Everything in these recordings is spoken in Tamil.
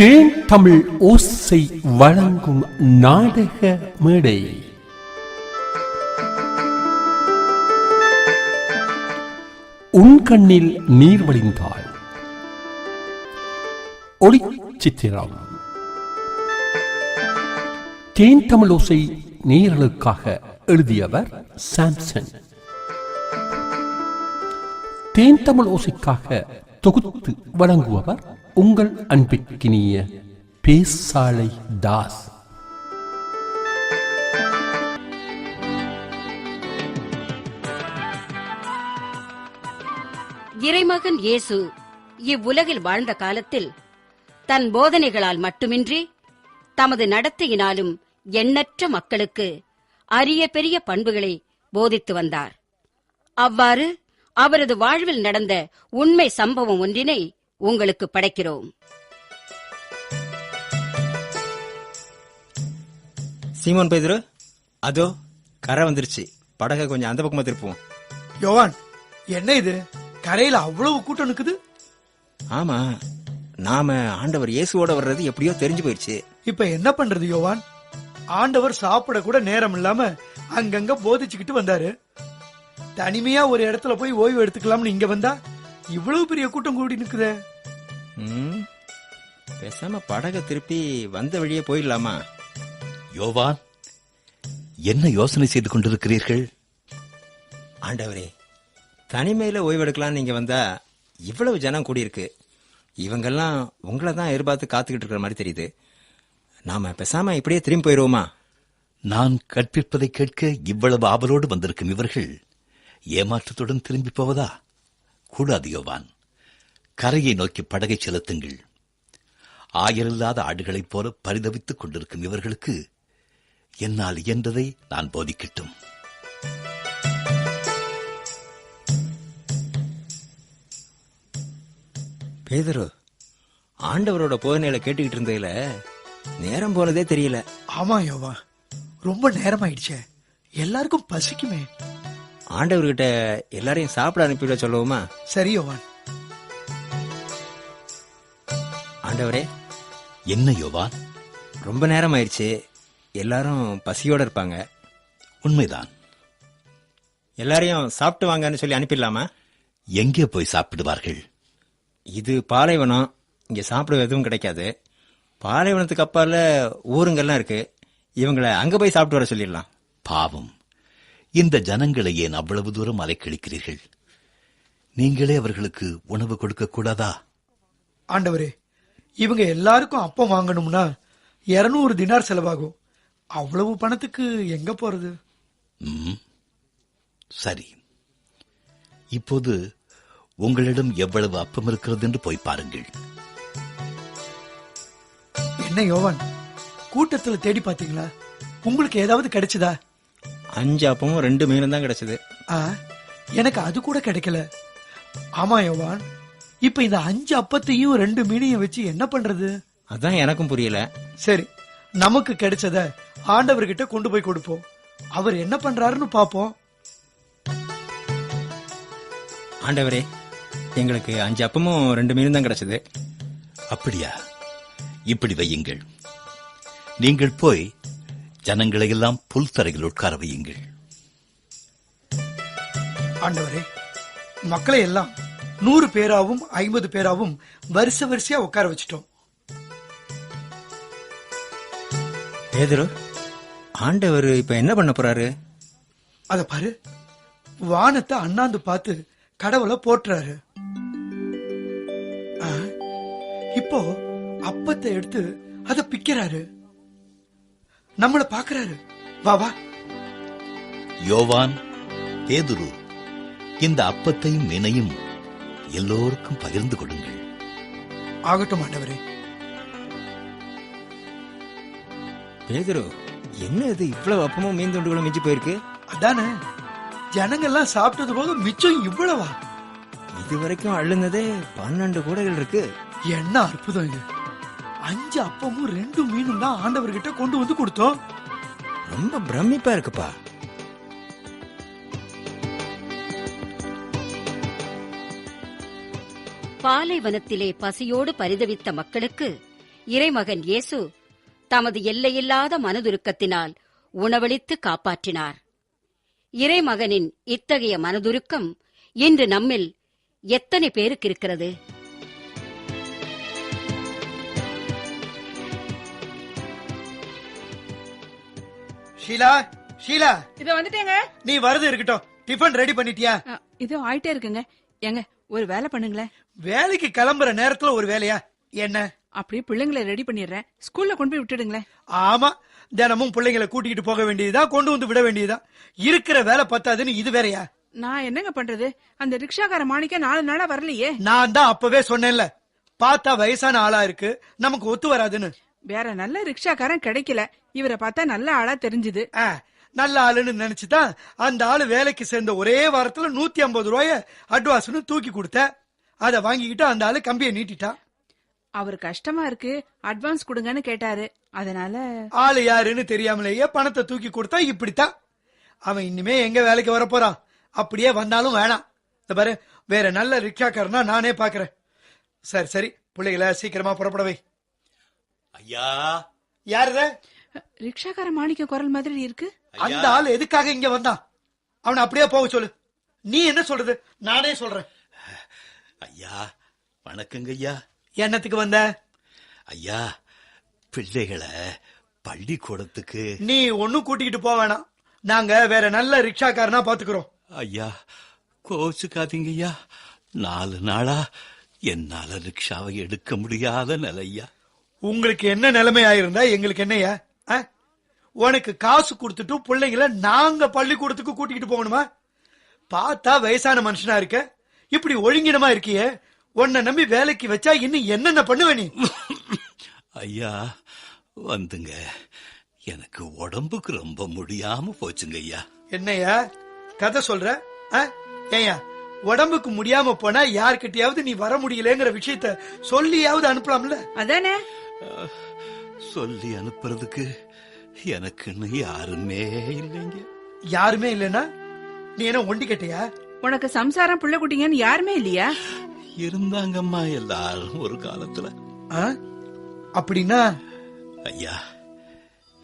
தேன் தமிழ் ஓசை வழங்கும் நாடக மேடை. உன் கண்ணில் நீர் வழிந்தாள். ஒளிச்சித்திரம். தேன் தமிழ் ஓசை நேயர்களுக்காக எழுதியவர் சாம்சன். தேன் தமிழ் ஓசைக்காக தொகுத்து வழங்குபவர் உங்கள் அன்பிற்கினிய பேசாலை தாஸ். இறைமகன் இயேசு இவ்வுலகில் வாழ்ந்த காலத்தில் தன் போதனைகளால் மட்டுமின்றி தமது நடத்தையினாலும் எண்ணற்ற மக்களுக்கு அரிய பெரிய பண்புகளை போதித்து வந்தார். அவ்வாறு அவரது வாழ்வில் நடந்த உண்மை சம்பவம் ஒன்றினை உங்களுக்கு படைக்கிறோம். சீமோன் பேதுரு அதோ கரை வந்துருச்சு. படகை கொஞ்சம் அந்த பக்கமா திருப்புவோம். யோவான் என்ன இது? கரையில அவ்வளவு கூட்டம் நிக்குது? ஆமா நாம ஆண்டவர் இயேசுவோட வர்றது எப்படியோ தெரிஞ்சு போயிடுச்சு இப்ப என்ன பண்றது யோவான்? ஆண்டவர் சாப்பிட கூட நேரம் இல்லாம அங்கங்க போதிச்சுக்கிட்டு வந்தாரு. தனிமையா ஒரு இடத்துல போய் ஓய்வு எடுத்துக்கலாம்னு இங்க வந்தா இவ்வளவு பெரிய கூட்டம் கூடி நிக்குதே ம், பேசாம படகை திருப்பி வந்த வழியே போயிடலாமா? யோவான் என்ன யோசனை செய்து கொண்டிருக்கிறீர்கள்? ஆண்டவரே தனிமையில ஓய்வு எடுக்கலாம் நீங்க வந்தா இவ்வளவு ஜனம் கூடியிருக்கு. இவங்கெல்லாம் உங்களை தான் எதிர்பார்த்து காத்துக்கிட்டு இருக்கிற மாதிரி தெரியுது. நாம பேசாம இப்படியே திரும்பி போயிருவோமா நான் கற்பிப்பதை கேட்க இவ்வளவு ஆவலோடு வந்திருக்கும் இவர்கள் ஏமாற்றத்துடன் திரும்பி போவதா? கூடாது யோவான் கரையை நோக்கி படகை செலுத்துங்கள். ஆயரில்லாத ஆடுகளைப் போல பரிதவித்துக் கொண்டிருக்கும் இவர்களுக்கு என்னால் இயன்றதை நான் போதிக்கட்டும். பேதரு ஆண்டவரோட போதனையில கேட்டுக்கிட்டு இருந்ததுல நேரம் போனதே தெரியல. ஆமா யோவான் ரொம்ப நேரம் ஆயிடுச்சே எல்லாருக்கும் பசிக்குமே. ஆண்டவர்கிட்ட எல்லாரையும் சாப்பிட அனுப்பிவிட சொல்லுவோமா? சரி யோவான். ஆண்டவரே என்ன யோவான்? ரொம்ப நேரம் ஆயிடுச்சு எல்லாரும் பசியோட இருப்பாங்க. உண்மைதான். எல்லாரையும் சாப்பிட்டு வாங்கன்னு சொல்லி அனுப்பிடலாமா? எங்கே போய் சாப்பிடுவார்கள்? இது பாலைவனம். இங்க சாப்பிட எதுவும் கிடைக்காது. பாலைவனத்துக்கு அப்பால ஊருங்கெல்லாம் இருக்கு. இவங்களை அங்க போய் சாப்பிட்டு வர சொல்லிடலாம். பாவம். இந்த ஜனங்களை ஏன் அவ்வளவு தூரம் அலைக்கழிக்கிறீர்கள்? நீங்களே அவர்களுக்கு உணவு கொடுக்க கூடாதா? ஆண்டவரே இவங்க எல்லாருக்கும் அப்பம் வாங்கணும்னா இருநூறு தினார் செலவாகும். அவ்வளவு பணத்துக்கு எங்க போறது? சரி. இப்போது உங்களிடம் எவ்வளவு அப்பம் இருக்கிறது என்று போய் பாருங்கள். என்ன யோவான்? கூட்டத்துல தேடி பாத்தீங்களா உங்களுக்கு ஏதாவது கிடைச்சதா? அஞ்சு அப்பமும் ரெண்டு மீனும் தான் கிடைச்சது. ஆ, எனக்கு அது கூட கிடைக்கல. ஆமா யோவான். இப்ப இந்த அஞ்சு அப்பத்தையும் ரெண்டு மீனையும் வச்சு என்ன பண்றது? அதான் எனக்கும் புரியல. சரி நமக்கு கிடைச்சத ஆண்டவர்கிட்ட கொண்டு போய் கொடுப்போம். அவர் என்ன பண்றாருன்னு பாப்போம் ஆண்டவரே எங்களுக்கு அஞ்சு அப்பமும் ரெண்டு மீனும் தான் கிடைச்சது. அப்படியா? இப்படி வையுங்கள். நீங்கள் போய் ஜனங்களை எல்லாம் புல் தரையில் உட்கார வையுங்கள். ஆண்டவரே மக்களை எல்லாம் நூறு பேராவும் ஐம்பது பேராவும் வரிசை வரிசையா உட்கார வச்சிட்டோம். பேதுரு ஆண்டவர் இப்ப என்ன பண்ண போறாரு? அத பாரு வானத்தை அண்ணாந்து பார்த்து கடவுளை போற்றுறாரு. ஆ, இப்போ அப்பத்தை எடுத்து அத பிக்கிறாரு. நம்மள பாக்குறாரு. வா வா. யோவான் பேதுரு இந்த அப்பத்தையும் மீனையும் எல்லோருக்கும் பகிர்ந்து கொடுங்கள். ஆகட்டும் ஆண்டவரே. பேதுரு என்ன இது இவ்வளவு அப்பமும் மீன் துண்டுகளும் மிஞ்சி போயிருக்கு? அதானே ஜனங்கள்லாம் சாப்பிட்டது போக மிச்சம் இவ்வளவா? இது வரைக்கும் அள்ளுனதே பன்னெண்டு கூடைகள் இருக்கு. என்ன அற்புதம் இது. அஞ்சு அப்பமும் ரெண்டு மீனும் தான் ஆண்டவர்கிட்ட கொண்டு வந்து கொடுத்தோம். ரொம்ப பிரமிப்பா இருக்குப்பா. பாலைவனத்திலே பசியோடு பரிதவித்த மக்களுக்கு இறைமகன் இயேசு தமது எல்லையில்லாத மனதுருக்கத்தினால் உணவளித்து காப்பாற்றினார். இறைமகனின் இத்தகைய மனதுருக்கம் இன்று நம்மில் எத்தனை பேருக்கு இருக்கிறது? ஷீலா ஷீலா. இதோ வந்துட்டேங்க. நீ வரது இருக்கட்டும். டிஃபன் ரெடி பண்ணிட்டியா? இதோ ஆயிட்டே இருக்குங்க. ஏங்க ஒரு வேலை பண்ணுங்களேன். வேலைக்கு கிளம்புற நேரத்துல ஒரு வேலையா? என்ன? அப்படியே பிள்ளைங்களை ரெடி பண்ணிடுறேன். ஸ்கூல்ல கொண்டு போய் விட்டுடுங்களேன். ஆமா தினமும் பிள்ளைங்களை கூட்டிக்கிட்டு போக வேண்டியதா கொண்டு வந்து விட வேண்டியதா இருக்கிற வேலை பத்தாதுன்னு இது வேறயா? நான் என்னங்க பண்றது? அந்த ரிக்ஷாக்கார மாணிக்க நாலு நாளா வரலையே. நான் தான் அப்பவே சொன்னேன்ல. பார்த்தா வயசான ஆளா இருக்கு. நமக்கு ஒத்து வராதுன்னு. வேற நல்ல ரிக்ஷாக்காரன் கிடைக்கல. இவரை பார்த்தா நல்ல ஆளா தெரிஞ்சுது. நல்ல ஆளுன்னு நினைச்சுதான் அந்த ஆளு வேலைக்கு சேர்ந்த ஒரே வாரத்துல நூத்தி ஐம்பது ரூபாய அட்வான்ஸ்னு தூக்கி கொடுத்த. அதை வாங்கிக்கிட்டு அந்த ஆளு கம்பியை நீட்டிட்டான் அவர் கஷ்டமா இருக்கு. அட்வான்ஸ் கொடுங்கன்னு கேட்டாரு. அதனால ஆளு யாருன்னு தெரியாமலேயே பணத்தை தூக்கி கொடுத்தா இப்படித்தான் அவன் இனிமே எங்க வேலைக்கு வர போறான் அப்படியே வந்தாலும் வேணாம். இந்த பாரு வேற நல்ல ரிக்ஷாக்காரனா நானே பாக்குறேன். சரி சரி பிள்ளைகளை சீக்கிரமா புறப்பட வை. ஐயா. யாருத ரிக்ஷாக்கார மாணிக்க குரல் மாதிரி இருக்கு. அந்த ஆள் எதுக்காக இங்க வந்தான்? அவனை அப்படியே போக சொல்லு. நீ என்ன சொல்றது? நானே சொல்றேன். ஐயா வணக்கங்க ஐயா. என்னத்துக்கு வந்த? ஐயா பிள்ளைகளை பள்ளிக்கூடத்துக்கு. நீ ஒன்னும் கூட்டிக்கிட்டு போக வேணாம். நாங்க வேற நல்ல ரிக்ஷாக்காரனா பாத்துக்கிறோம். ஐயா கோச்சுக்காதீங்க ஐயா. நாலு நாளா என்னால ரிக்ஷாவை எடுக்க முடியாத நிலையா? உங்களுக்கு என்ன நிலைமை ஆயிருந்தா எங்களுக்கு என்னையா ஆ? உனக்கு காசு கொடுத்துட்டு பிள்ளைங்கள நாங்க பள்ளிக்கூடத்துக்கு கூட்டிக்கிட்டு போகணுமா? பார்த்தா வயசான மனுஷனா இருக்க? இப்படி ஒழுங்கினமா இருக்கியே? உன்னை நம்பி வேலைக்கு வச்சா இன்னும் என்னென்ன பண்ணுவ நீ? ஐயா வந்துங்க. எனக்கு உடம்புக்கு ரொம்ப முடியாம போச்சுங்க ஐயா. என்னையா கதை சொல்ற? ஆ? ஏய்யா உடம்புக்கு முடியாம போனா யார்கிட்டயாவது நீ வர முடியலங்கிற விஷயத்த சொல்லியாவது அனுப்பலாம்ல? அதானே? சொல்லி அனுப்புறதுக்கு எனக்குன்னு யாருமே இல்லைங்க. யாருமே இல்லைன்னா? நீ என்ன ஒண்டி கேட்டியா? உனக்கு சம்சாரம் புள்ள குட்டிங்கன்னு யாருமே இல்லையா? இருந்தாங்கம்மா எல்லாரும் ஒரு காலத்துல. ஆ? அப்படின்னா? ஐயா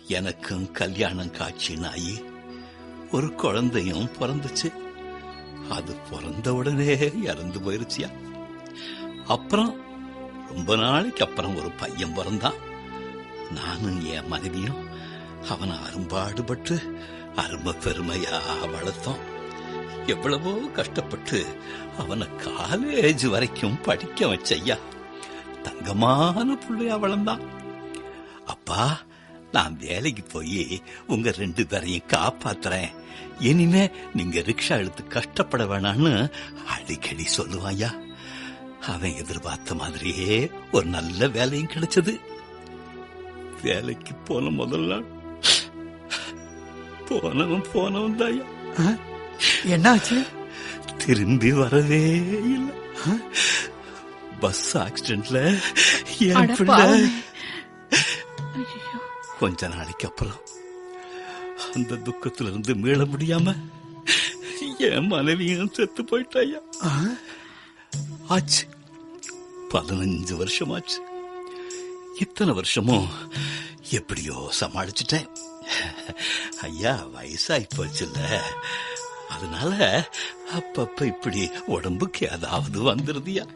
எனக்கும் கல்யாணம் காட்சின்னு ஆகி ஒரு குழந்தையும் பிறந்துச்சு. அது பிறந்த உடனே இறந்து போயிருச்சியா? அப்புறம் ரொம்ப நாளைக்கு அப்புறம் ஒரு பையன் பிறந்தான். நானும் என் மனைவியும் அவனை அரும்பாடுபட்டு அருமை பெருமையா வளர்த்தோம். எவ்வளவோ கஷ்டப்பட்டு அவனை காலேஜ் வரைக்கும் படிக்க வச்சையா தங்கமான புள்ளையா வளர்ந்தான். அப்பா நான் வேலைக்கு போய் உங்க ரெண்டு பேரையும் காப்பாத்துறேன். இனிமே நீங்க ரிக்ஷா எடுத்து கஷ்டப்பட வேணான்னு அடிக்கடி சொல்லுவாயா அவன் எதிர்பார்த்த மாதிரியே ஒரு நல்ல வேலையும் கிடைச்சது. வேலைக்கு போன முதல் நாள். போனவன் போனவன் தாயா. என்னாச்சு? திரும்பி வரவே இல்லை. பஸ் ஆக்சிடென்ட்ல என் பிள்ளை. கொஞ்ச நாளைக்கு அப்புறம் அந்த துக்கத்துல இருந்து மீள முடியாம என் மனைவியும் செத்து போயிட்டாயா? ஆச்சு. பதினஞ்சு வருஷம் ஆச்சு இத்தனை வருஷமும் எப்படியோ சமாளிச்சிட்டேன். ஐயா வயசாகி போச்சுல்ல. அதனால அப்பப்ப இப்படி உடம்புக்கு ஏதாவது வந்துருதியா?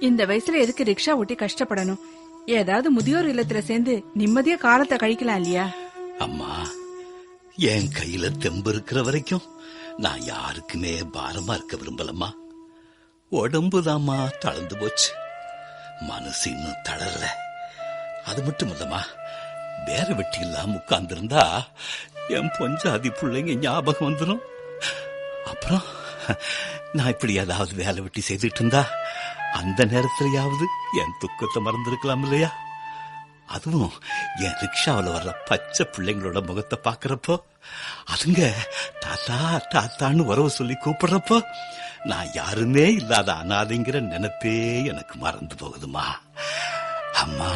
இந்த வயசுல எதுக்கு ரிக்ஷா ஓட்டி கஷ்டப்படணும்? ஏதாவது முதியோர் இல்லத்துல சேர்ந்து நிம்மதியா காலத்தை கழிக்கலாம் இல்லையா? அம்மா என் கையில தெம்பு இருக்கிற வரைக்கும் நான் யாருக்குமே பாரமா இருக்க விரும்பலம்மா. உடம்புதாம்மா தளர்ந்து போச்சு. மனசு இன்னும் தளரல. அது மட்டும் இல்லம்மா வேற வெட்டி இல்லாம உட்கார்ந்திருந்தா என் பொஞ்சாதி பிள்ளைங்க ஞாபகம் வந்துடும் அப்புறம் நான் இப்படி ஏதாவது வேலை வெட்டி செய்துட்டு இருந்தா அந்த நேரத்திலயாவது என் துக்கத்தை மறந்துருக்கலாம் இல்லையா? அதுவும் என் ரிக்ஷாவில் வர்ற பச்சை பிள்ளைங்களோட முகத்தை பார்க்கறப்போ. அதுங்க தாத்தா தாத்தான்னு உறவு சொல்லி கூப்பிடுறப்போ நான் யாருமே இல்லாத அனாதைங்கிற நினைப்பே எனக்கு மறந்து போகுதுமா. அம்மா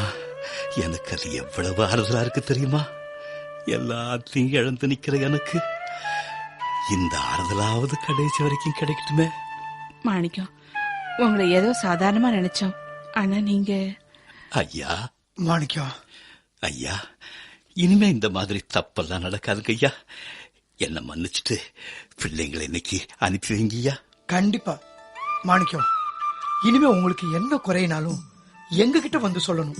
எனக்கு அது எவ்வளவு ஆறுதலா இருக்கு தெரியுமா? எல்லாத்தையும் இழந்து நிக்கிற எனக்கு இந்த ஆறுதலாவது கடைசி வரைக்கும் கிடைக்கட்டுமே. மாணிக்கம் உங்களை ஏதோ சாதாரணமா நினைச்சோம். ஆனா நீங்க ஐயா மாணிக்கம் ஐயா இனிமே இந்த மாதிரி தப்பெல்லாம் நடக்காதுங்க ஐயா. என்ன மன்னிச்சிட்டு பிள்ளைங்களை இன்னைக்கு அனுப்பி வைங்க ஐயா. கண்டிப்பா. மாணிக்கம் இனிமே உங்களுக்கு என்ன குறையினாலும் எங்க கிட்ட வந்து சொல்லணும்.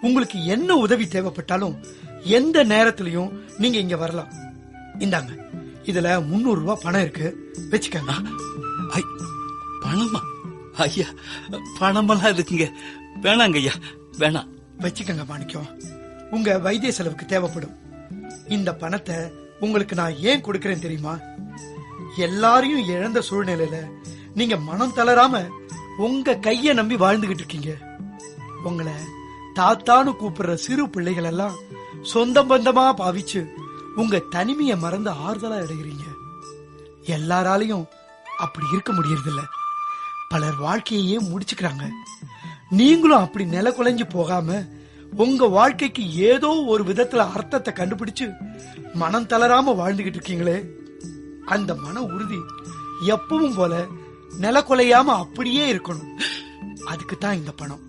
உங்களுக்கு என்ன உதவி தேவைப்பட்டாலும் எந்த நேரத்திலையும் நீங்க இங்க வரலாம். இந்தாங்க இதுல முன்னூறு ரூபாய் பணம் இருக்கு. வச்சுக்கங்க. பணமா? ஐயா பணமெல்லாம் இருக்குங்க. வேணாங்க ஐயா வேணாம். வச்சுக்கங்க மாணிக்கம். உங்க வைத்திய செலவுக்கு தேவைப்படும். இந்த பணத்தை உங்களுக்கு நான் ஏன் கொடுக்கறேன் தெரியுமா? எல்லாரையும் இழந்த சூழ்நிலையில நீங்க மனம் தளராம உங்க கைய நம்பி வாழ்ந்துகிட்டு இருக்கீங்க. உங்களை தாத்தான்னு கூப்பிடுற சிறு பிள்ளைகள் எல்லாம் சொந்த பந்தமா பாவிச்சு உங்க தனிமையை மறந்து ஆறுதலா அடைகிறீங்க எல்லாராலையும் அப்படி இருக்க முடியறதில்ல. பலர் வாழ்க்கையே முடிச்சுக்கிறாங்க. நீங்களும் அப்படி நில குலைஞ்சு போகாம உங்க வாழ்க்கைக்கு ஏதோ ஒரு விதத்துல அர்த்தத்தை கண்டுபிடிச்சு மனம் தளராம வாழ்ந்துகிட்டு இருக்கீங்களே. அந்த மன உறுதி எப்பவும் போல நில குலையாம அப்படியே இருக்கணும். அதுக்கு தான் இந்த பணம்.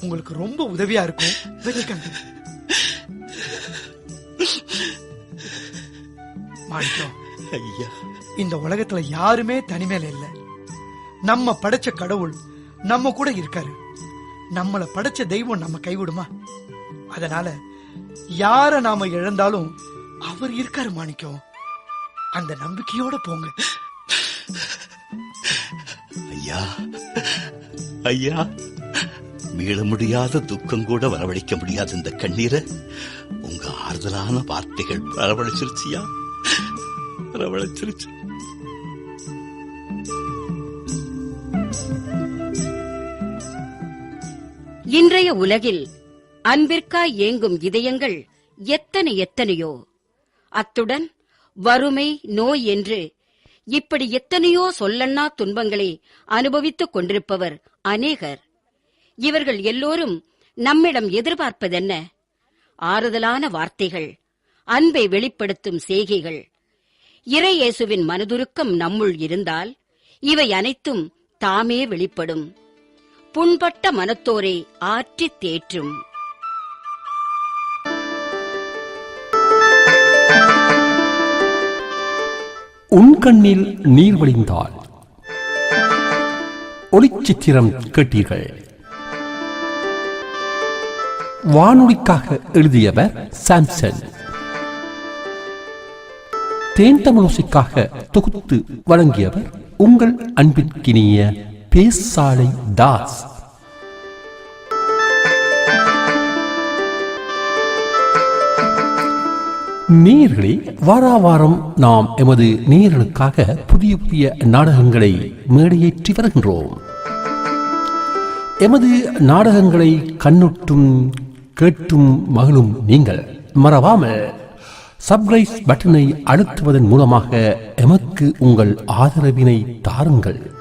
உங்களுக்கு ரொம்ப உதவியா இருக்கும். வச்சுக்கங்க மாணிக்கம் ஐயா. இந்த உலகத்துல யாருமே தனிமையில இல்ல. நம்ம படைச்ச கடவுள் நம்ம கூட இருக்காரு. நம்மளை படைச்ச தெய்வம் நம்ம கைவிடுமா? அதனால யார நாம இழந்தாலும் அவர் இருக்காரு மாணிக்கம். அந்த நம்பிக்கையோட போங்க. ஐயா ஐயா மீள முடியாத துக்கம் கூட வரவழைக்க முடியாத இந்த கண்ணீரை. உங்க ஆறுதலான வார்த்தைகள் வரவழைச்சிருச்சியா? வரவழைச்சிருச்சு. இன்றைய உலகில் அன்பிற்காய் ஏங்கும் இதயங்கள் எத்தனை எத்தனையோ. அத்துடன் வறுமை நோய் என்று இப்படி எத்தனையோ சொல்லண்ணா துன்பங்களை அனுபவித்துக் கொண்டிருப்பவர் அநேகர். இவர்கள் எல்லோரும் நம்மிடம் எதிர்பார்ப்பதென்ன? ஆறுதலான வார்த்தைகள் அன்பை வெளிப்படுத்தும் செய்கைகள். இறையேசுவின் மனதுருக்கம் நம்முள் இருந்தால் இவை அனைத்தும் தாமே வெளிப்படும். புண்பட்ட மனத்தோரை ஆற்றித் தேற்றும். உன் கண்ணில் நீர் வழிந்தால் ஒளிச்சித்திரம் கேட்டீர்கள். வானொலிக்காக எழுதியவர் சாம்சன். தேன் தமிழோசைக்காக தொகுத்து வழங்கியவர் உங்கள் அன்பிற்கினிய பேசாலை தாஸ். நேர்களே வாராவாரம் நாம் எமது நேர்களுக்காக புதிய புதிய நாடகங்களை மேடையேற்றி வருகின்றோம். எமது நாடகங்களை கண்ணுட்டும் கேட்டும் மகளும் நீங்கள் மறவாமல் சப்ரைஸ் பட்டனை அழுத்துவதன் மூலமாக எமக்கு உங்கள் ஆதரவினை தாருங்கள்.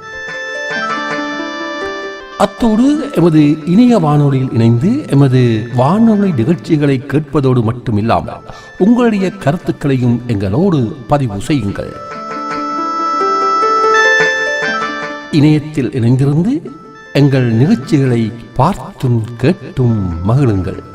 அத்தோடு எமது இணைய வானொலியில் இணைந்து எமது வானொலி நிகழ்ச்சிகளை கேட்பதோடு மட்டுமில்லாமல் உங்களுடைய கருத்துக்களையும் எங்களோடு பதிவு செய்யுங்கள். இணையத்தில் இணைந்திருந்து எங்கள் நிகழ்ச்சிகளை பார்த்தும் கேட்டும் மகிழுங்கள்.